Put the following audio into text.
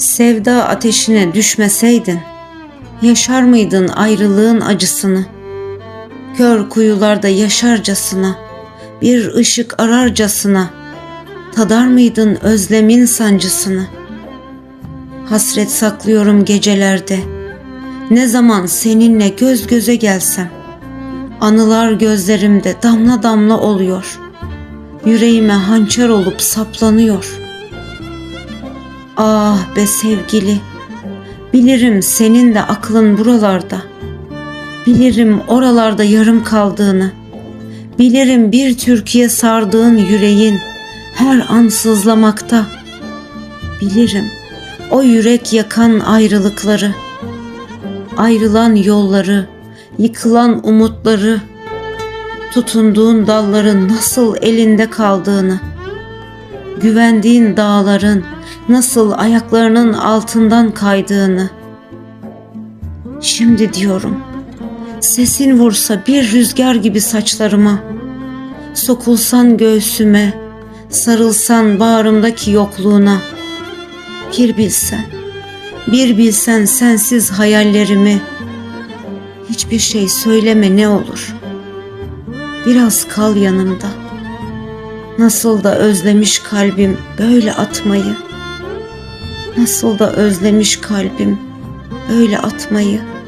Sevda ateşine düşmeseydin, yaşar mıydın ayrılığın acısını? Kör kuyularda yaşarcasına, bir ışık ararcasına, tadar mıydın özlemin sancısını? Hasret saklıyorum gecelerde, ne zaman seninle göz göze gelsem, anılar gözlerimde damla damla oluyor, yüreğime hançer olup saplanıyor.'' Ah be sevgili, bilirim senin de aklın buralarda. Bilirim oralarda yarım kaldığını. Bilirim bir Türkiye sardığın yüreğin her an sızlamakta. Bilirim o yürek yakan ayrılıkları. Ayrılan yolları, yıkılan umutları, tutunduğun dalların nasıl elinde kaldığını. Güvendiğin dağların, nasıl ayaklarının altından kaydığını. Şimdi diyorum, sesin vursa bir rüzgar gibi saçlarıma, sokulsan göğsüme, sarılsan bağrımdaki yokluğuna. Bir bilsen, bir bilsen sensiz hayallerimi, hiçbir şey söyleme ne olur. Biraz kal yanımda. Nasıl da özlemiş kalbim böyle atmayı.'' Nasıl da özlemiş kalbim öyle atmayı.''